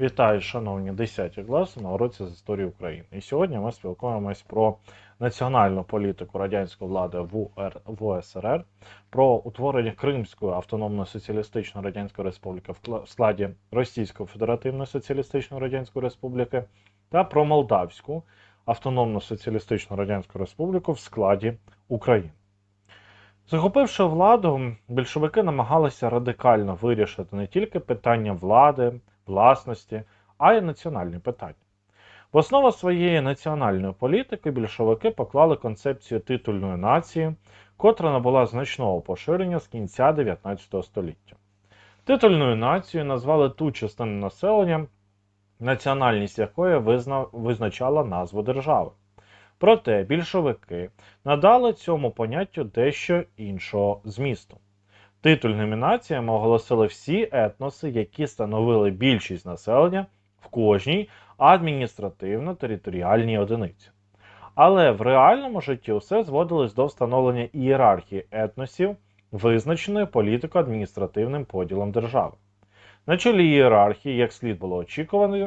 Вітаю, шановні 10 класи на уроці з історії України. І сьогодні ми спілкуємось про національну політику радянської влади в УСРР, про утворення Кримської автономної соціалістичної радянської республіки в складі Російської Федеративної соціалістичної радянської республіки та про Молдавську автономну соціалістичну радянську республіку в складі України. Захопивши владу, більшовики намагалися радикально вирішити не тільки питання влади, власності, а й національні питання. В основу своєї національної політики більшовики поклали концепцію титульної нації, котра набула значного поширення з кінця 19 століття. Титульною нацією назвали ту частину населення, національність якої визна- визначала назву держави. Проте більшовики надали цьому поняттю дещо іншого змісту. Титульними націями оголосили всі етноси, які становили більшість населення в кожній адміністративно-територіальній одиниці. Але в реальному житті усе зводилось до встановлення ієрархії етносів, визначеної політико-адміністративним поділом держави. На чолі ієрархії, як слід було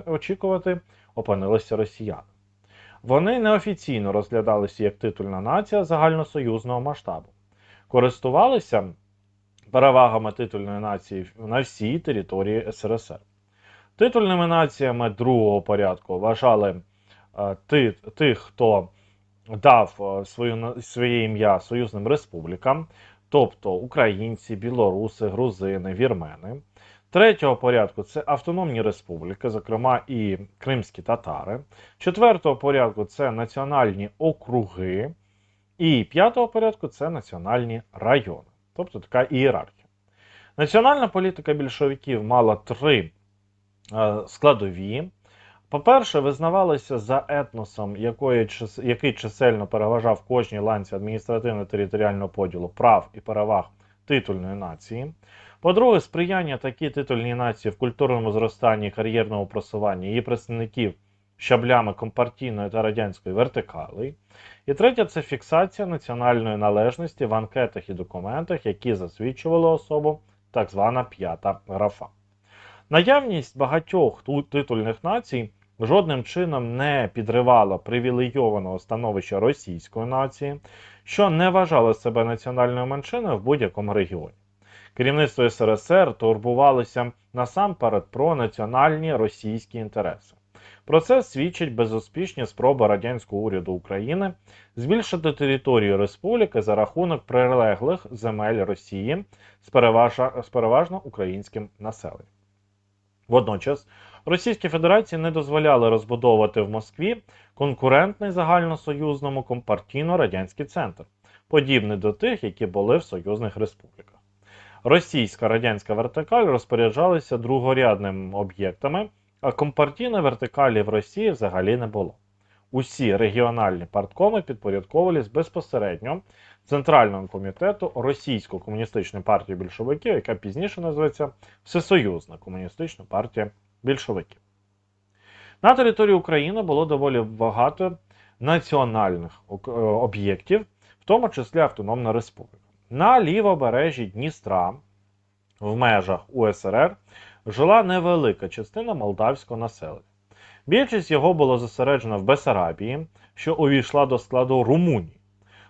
очікувати, опинилися росіяни. Вони неофіційно розглядалися як титульна нація загальносоюзного масштабу, користувалися перевагами титульної нації на всій території СРСР. Титульними націями другого порядку вважали е, ти, тих, хто дав е, свою, своє ім'я союзним республікам, тобто українці, білоруси, грузини, вірмени. Третього порядку це автономні республіки, зокрема і кримські татари. Четвертого порядку це національні округи. І п'ятого порядку це національні райони, тобто така ієрархія. Національна політика більшовиків мала три е, складові. По-перше, визнавалися за етносом, який чисельно переважав кожній ланці адміністративно-територіального поділу прав і переваг титульної нації. По-друге, сприяння такій титульній нації в культурному зростанні кар'єрному просуванні її представників щаблями компартійної та радянської вертикали. І третє це фіксація національної належності в анкетах і документах, які засвідчували особу, так звана п'ята графа. Наявність багатьох титульних націй жодним чином не підривала привілейованого становища російської нації, що не вважало себе національною меншиною в будь-якому регіоні. Керівництво СРСР турбувалося насамперед про національні російські інтереси. Про це свідчить безуспішні спроби радянського уряду України збільшити територію республіки за рахунок прилеглих земель Росії з, переважа- з переважно українським населенням. Водночас Російській Федерації не дозволяли розбудовувати в Москві конкурентний загальносоюзному компартійно-радянський центр, подібний до тих, які були в союзних республіках. Російська радянська вертикаль розпоряджалася другорядними об'єктами, а компартійної вертикалі в Росії взагалі не було. Усі регіональні парткоми підпорядковувались безпосередньо Центральному комітету Російської комуністичної партії більшовиків, яка пізніше називається Всесоюзна комуністична партія більшовиків. На території України було доволі багато національних е, об'єктів, в тому числі Автономна Республіка. На лівобережжі Дністра в межах УСРР жила невелика частина молдавського населення. Більшість його було зосереджено в Бесарабії, що увійшла до складу Румунії.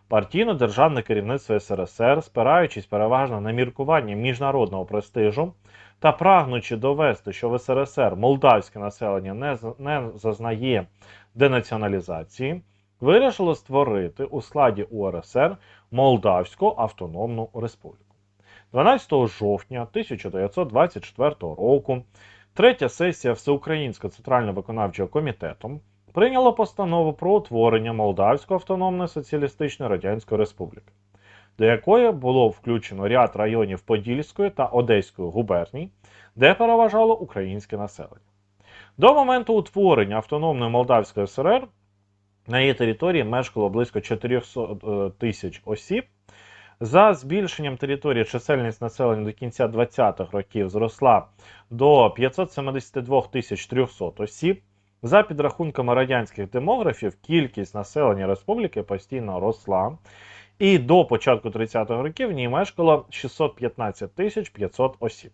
Партійно-державне керівництво СРСР, спираючись переважно на міркування міжнародного престижу та прагнучи довести, що в СРСР молдавське населення не, не зазнає денаціоналізації, вирішило створити у складі УРСР Молдавську автономну республіку. 12 жовтня 1924 року третя сесія Всеукраїнського центрально-виконавчого комітету прийняла постанову про утворення Молдавської автономної соціалістичної радянської республіки, до якої було включено ряд районів Подільської та Одеської губерній, де переважало українське населення. До моменту утворення автономної Молдавської СРР на її території мешкало близько 400 е, тисяч осіб. За збільшенням території чисельність населення до кінця 20-х років зросла до 572 тисяч 300 осіб. За підрахунками радянських демографів, кількість населення республіки постійно росла. І до початку 30-х років в ній мешкало 615 тисяч 500 осіб.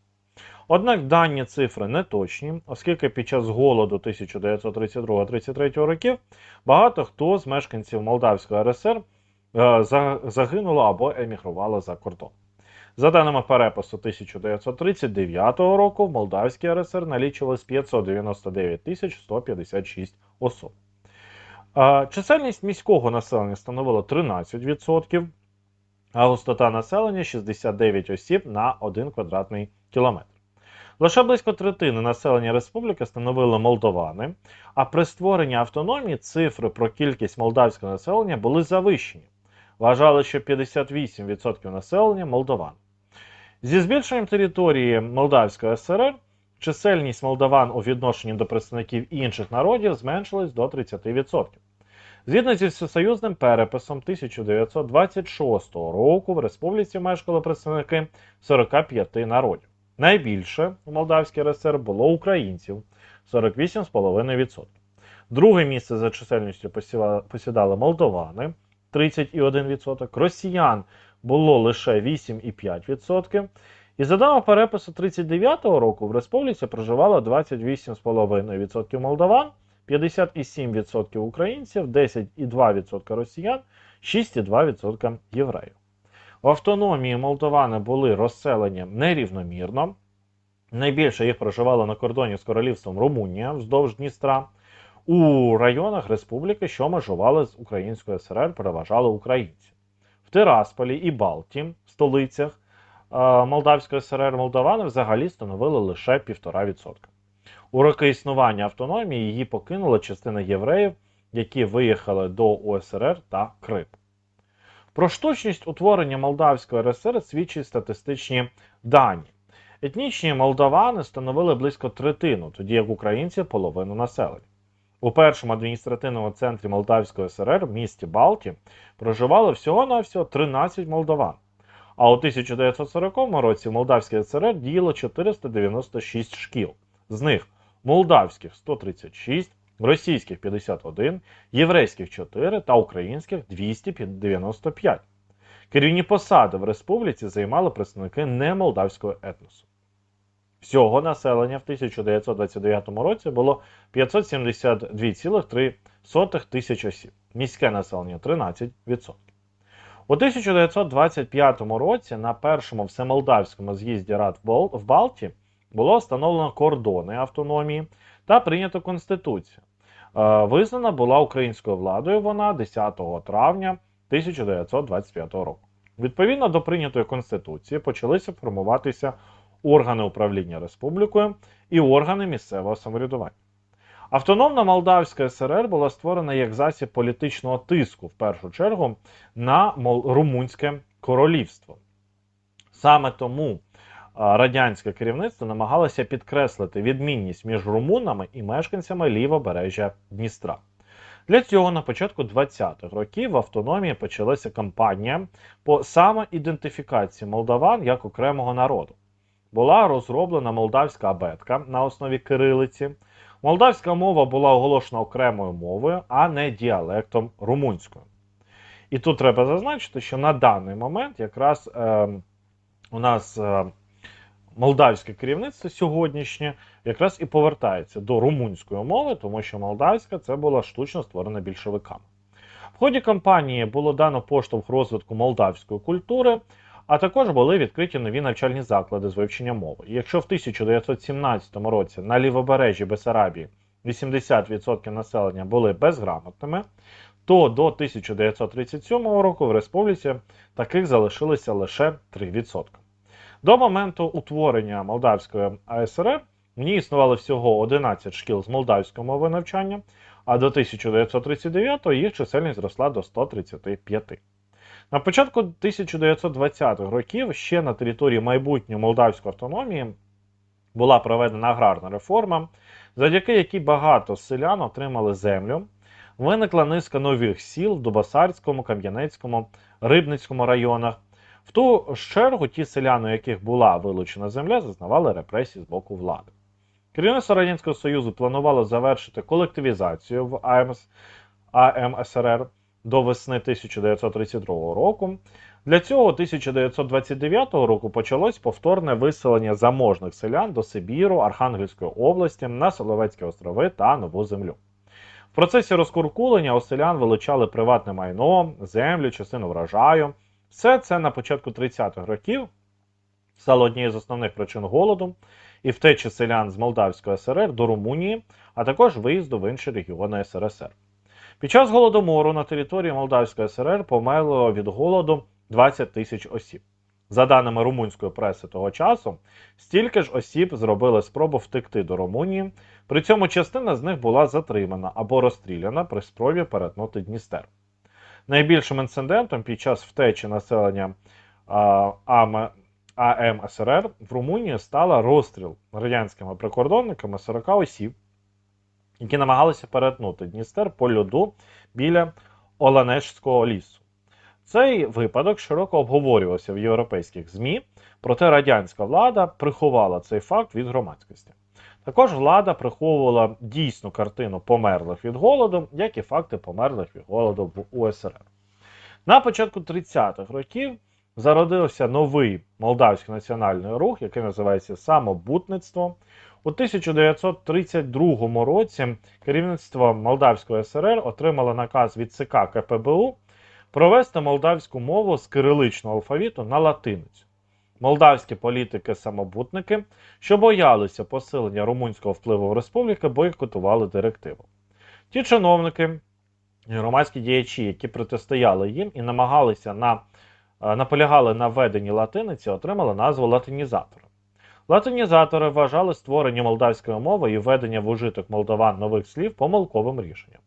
Однак дані цифри не точні, оскільки під час голоду 1932-33 років багато хто з мешканців Молдавської РСР загинуло або емігрувало за кордон. За даними перепису 1939 року, в Молдавській РСР налічувалось 599 тисяч 156 особ. Е, Чисельність міського населення становила 13%, а густота населення 69 осіб на 1 квадратний кілометр. Лише близько третини населення республіки становили молдовани, а при створенні автономії цифри про кількість молдавського населення були завищені. Вважали, що 58% населення молдован. Зі збільшенням території Молдавської СРР чисельність молдаван у відношенні до представників інших народів зменшилась до 30%. Згідно зі всесоюзним переписом 1926 року в республіці мешкали представники 45 народів. Найбільше у Молдавській РСР було українців 48,5%. Друге місце за чисельністю посідали молдовани 31%, росіян було лише 8,5%. І за даними перепису 39-го року в республіці проживало 28,5% молдаван, 57% українців, 10,2% росіян, 6,2% євреїв. В автономії молдовани були розселені нерівномірно. Найбільше їх проживало на кордоні з королівством Румунія вздовж Дністра. У районах республіки, що межували з Українською СРР, переважали українці. В Тирасполі і Балті, столицях е, Молдавської СРР, молдавани взагалі становили лише 1,5%. У роки існування автономії її покинула частина євреїв, які виїхали до УСРР та Крим. Про штучність утворення Молдавської РСР свідчать статистичні дані. Етнічні молдавани становили близько третину, тоді як українці половину населення. У першому адміністративному центрі Молдавської СРР, в місті Балті, проживало всього-навсього 13 молдаван. А у 1940 році в Молдавській СРР діяло 496 шкіл. З них молдавських 136, російських 51, єврейських 4 та українських 295. Керівні посади в республіці займали представники немолдавського етносу. Всього населення в 1929 році було 572,3 тисяч осіб. Міське населення 13%. У 1925 році на першому всемолдавському з'їзді рад в Балті було встановлено кордони автономії та прийнято Конституцію. Е, Визнана була українською владою вона 10 травня 1925 року. Відповідно до прийнятої конституції почалися формуватися органи управління республікою і органи місцевого самоврядування. Автономна Молдавська СРР була створена як засіб політичного тиску, в першу чергу, на Румунське королівство. Саме тому радянське керівництво намагалося підкреслити відмінність між румунами і мешканцями лівобережжя Дністра. Для цього на початку 20-х років в автономії почалася кампанія по самоідентифікації молдаван як окремого народу. Була розроблена молдавська абетка на основі кирилиці. Молдавська мова була оголошена окремою мовою, а не діалектом румунською. І тут треба зазначити, що на даний момент якраз е, у нас е, молдавське керівництво сьогоднішнє якраз і повертається до румунської мови, тому що молдавська це була штучно створена більшовиками. В ході кампанії було дано поштовх розвитку молдавської культури, а також були відкриті нові навчальні заклади з вивчення мови. Якщо в 1917 році на лівобережжі Бесарабії 80% населення були безграмотними, то до 1937 року в республіці таких залишилося лише 3%. До моменту утворення Молдавської АСРР в ній існувало всього 11 шкіл з молдавської мови навчання, а до 1939 їх чисельність зросла до 135. На початку 1920-х років ще на території майбутньої молдавської автономії була проведена аграрна реформа, завдяки якій багато селян отримали землю. Виникла низка нових сіл в Дубасарському, Кам'янецькому, Рибницькому районах. В ту чергу ті селяни, у яких була вилучена земля, зазнавали репресій з боку влади. Керівництво Радянського Союзу планувало завершити колективізацію в АМС, АМСРР до весни 1932 року. Для цього 1929 року почалось повторне виселення заможних селян до Сибіру, Архангельської області, на Соловецькі острови та Нову Землю. В процесі розкуркулення у селян вилучали приватне майно, землю, частину врожаю. Все це на початку 30-х років стало однією з основних причин голоду і втечі селян з Молдавської СРР до Румунії, а також виїзду в інші регіони СРСР. Під час голодомору на території Молдавської СРР померло від голоду 20 тисяч осіб. За даними румунської преси того часу, стільки ж осіб зробили спробу втекти до Румунії, при цьому частина з них була затримана або розстріляна при спробі перетнути Дністер. Найбільшим інцидентом під час втечі населення АМ, АМСРР в Румунії стала розстріл радянськими прикордонниками 40 осіб, які намагалися перетнути Дністер по льоду біля Оланежського лісу. Цей випадок широко обговорювався в європейських ЗМІ, проте радянська влада приховала цей факт від громадськості. Також влада приховувала дійсну картину померлих від голоду, як і факти померлих від голоду в УСРР. На початку 30-х років зародився новий молдавський національний рух, який називається Самобутництво. У 1932 році керівництво Молдавської СРР отримало наказ від ЦК КПБУ провести молдавську мову з кириличного алфавіту на латиницю. Молдавські політики-самобутники, що боялися посилення румунського впливу в республіки, бойкотували директиву. Ті чиновники громадські діячі, які протистояли їм і намагалися на, е, наполягали на введенні латиниці, отримали назву латинізатори. Латинізатори вважали створення молдавської мови і введення в ужиток молдаван нових слів помилковим рішенням.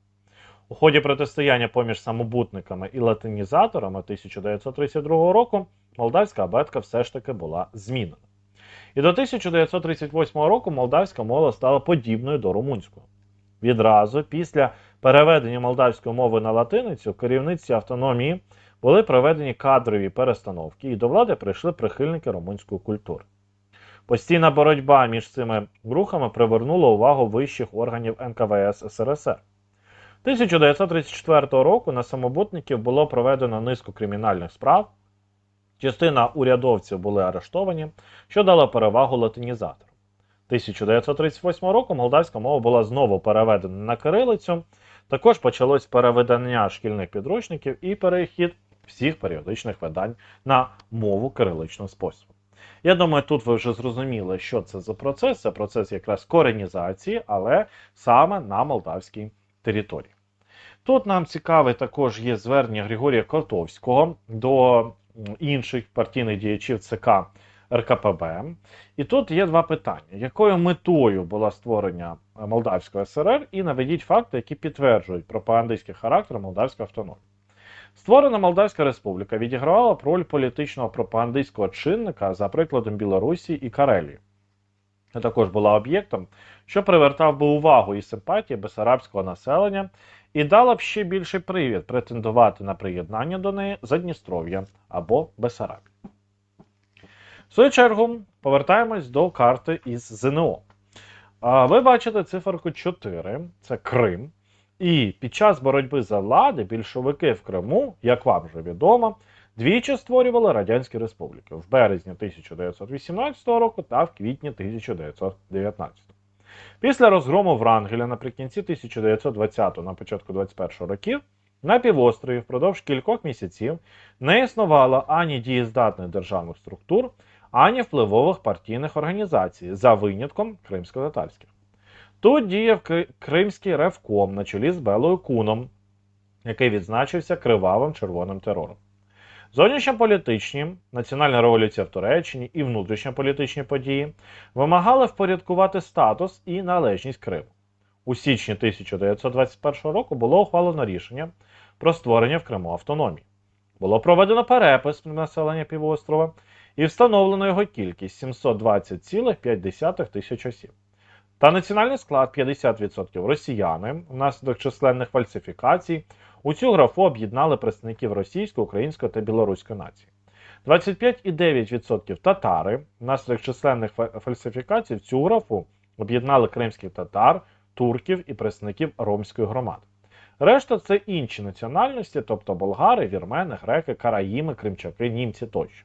У ході протистояння поміж самобутниками і латинізаторами 1932 року молдавська абетка все ж таки була змінена. І до 1938 року молдавська мова стала подібною до румунської. Відразу після переведення молдавської мови на латиницю керівництві автономії були проведені кадрові перестановки, і до влади прийшли прихильники румунської культури. Постійна боротьба між цими рухами привернула увагу вищих органів НКВС СРСР. 1934 року на самобутників було проведено низку кримінальних справ. Частина урядовців були арештовані, що дало перевагу латинізаторам. 1938 року молдавська мова була знову переведена на кирилицю. Також почалось переведення шкільних підручників і перехід всіх періодичних видань на мову кириличного способу. Я думаю, тут ви вже зрозуміли, що це за процес. Це процес якраз коренізації, але саме на молдавській території. Тут нам цікаве також є звернення Григорія Котовського до інших партійних діячів ЦК РКПБ. І тут є два питання: якою метою було створення Молдавської СРР, і наведіть факти, які підтверджують пропагандистський характер Молдавської автономії. Створена Молдавська Республіка відігравала б роль політичного пропагандистського чинника за прикладом Білорусі і Карелії. А також була об'єктом, що привертав би увагу і симпатії безарабського населення і дала б ще більший привід претендувати на приєднання до неї Задністров'я або Бесарабія. В свою чергу повертаємось до карти із ЗНО. Ви бачите циферку 4, це Крим. І під час боротьби за влади більшовики в Криму, як вам вже відомо, двічі створювали Радянські Республіки в березні 1918 року та в квітні 1919. Після розгрому Врангеля наприкінці 1920 на початку 21 років на півострові впродовж кількох місяців не існувало ані дієздатних державних структур, ані впливових партійних організацій за винятком кримсько-татарських. Тут діяв Кримський ревком на чолі з Белою Куном, який відзначився кривавим червоним терором. Зовнішньополітичні, національна революція в Туреччині і внутрішньополітичні події вимагали впорядкувати статус і належність Криму. У січні 1921 року було ухвалено рішення про створення в Криму автономії. Було проведено перепис населення півострова і встановлено його кількість 720,5 тисяч осіб. Та національний склад 50% росіяни внаслідок численних фальсифікацій. У цю графу об'єднали представників російської, української та білоруської нації. 25,9% татари внаслідок численних фальсифікацій в цю графу об'єднали кримських татар, турків і представників ромської громади. Решта це інші національності, тобто болгари, вірмени, греки, караїми, кримчаки, німці тощо.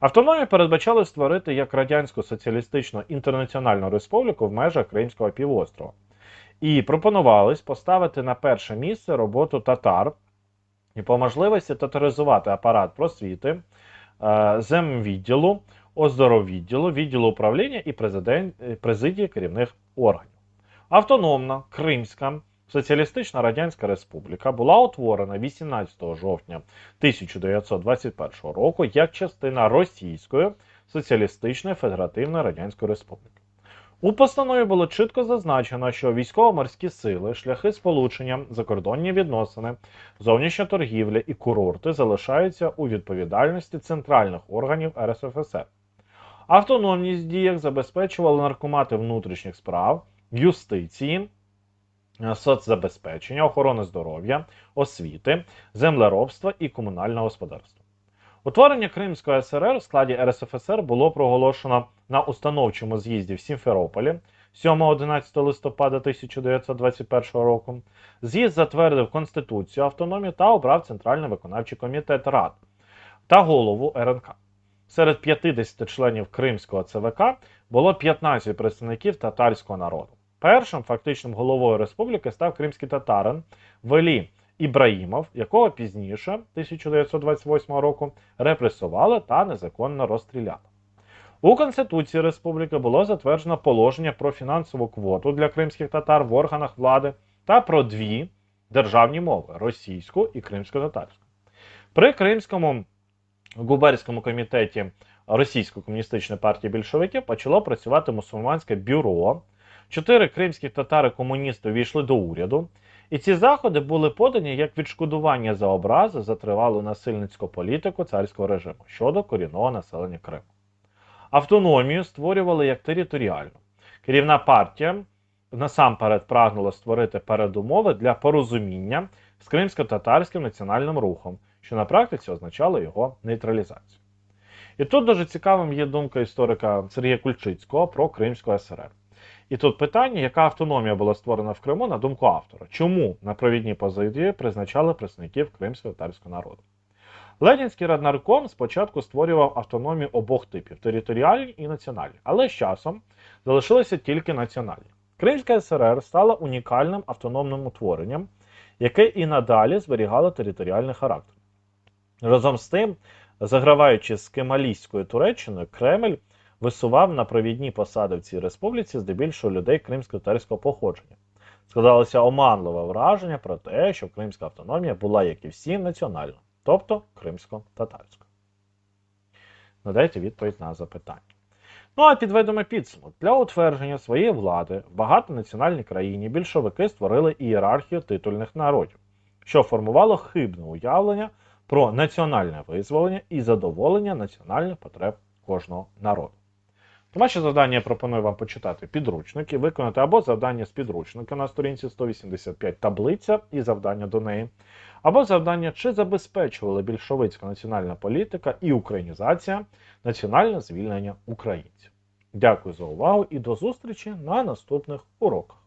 Автономію передбачали створити як радянську соціалістичну інтернаціональну республіку в межах Кримського півострова. І пропонувалось поставити на перше місце роботу татар і по можливості татаризувати апарат просвіти, е, земвідділу, оздоровідділу, відділу управління і е, президії керівних органів. Автономна Кримська Соціалістична Радянська Республіка була утворена 18 жовтня 1921 року як частина Російської Соціалістичної Федеративної Радянської Республіки. У постанові було чітко зазначено, що військово-морські сили, шляхи сполучення, закордонні відносини, зовнішня торгівля і курорти залишаються у відповідальності центральних органів РСФСР. Автономність діях забезпечували наркомати внутрішніх справ, юстиції, соцзабезпечення, охорони здоров'я, освіти, землеробства і комунального господарства. Утворення Кримської СРР в складі РСФСР було проголошено на установчому з'їзді в Сімферополі 7-11 листопада 1921 року. З'їзд затвердив Конституцію автономії та обрав Центральний виконавчий комітет Рад та голову РНК. Серед 50 членів Кримського ЦВК було 15 представників татарського народу. Першим фактичним головою республіки став кримський татарин Велі Ібраїмов, якого пізніше, 1928 року, репресували та незаконно розстріляли. У Конституції Республіки було затверджено положення про фінансову квоту для кримських татар в органах влади та про дві державні мови російську і кримсько-татарську. При Кримському губернському комітеті Російської комуністичної партії більшовиків почало працювати мусульманське бюро. Чотири кримських татари-комуністи увійшли до уряду, і ці заходи були подані як відшкодування за образи за тривалу насильницьку політику царського режиму щодо корінного населення Криму. Автономію створювали як територіальну. Керівна партія насамперед прагнула створити передумови для порозуміння з кримсько-татарським національним рухом, що на практиці означало його нейтралізацію. І тут дуже цікавим є думка історика Сергія Кульчицького про Кримську СРР. І тут питання, яка автономія була створена в Криму, на думку автора, чому на провідні позиції призначали представників кримсько-татарського народу. Ленінський раднарком спочатку створював автономію обох типів територіальні і національні, але з часом залишилися тільки національні. Кримська СРР стала унікальним автономним утворенням, яке і надалі зберігало територіальний характер. Разом з тим, заграваючи з Кемалійською Туреччиною, Кремль висував на провідні посади в цій республіці здебільшого людей кримсько-татарського походження. Складалося оманливе враження про те, що кримська автономія була, як і всі, національна, тобто кримсько-татарська. Надайте відповідь на запитання. Ну а підведемо підсумок. Для утвердження своєї влади в багатонаціональній країні більшовики створили ієрархію титульних народів, що формувало хибне уявлення про національне визволення і задоволення національних потреб кожного народу. Ваше завдання я пропоную вам почитати підручники, виконати або завдання з підручника на сторінці 185 таблиця і завдання до неї, або завдання, чи забезпечувала більшовицька національна політика і українізація національне звільнення українців. Дякую за увагу і до зустрічі на наступних уроках.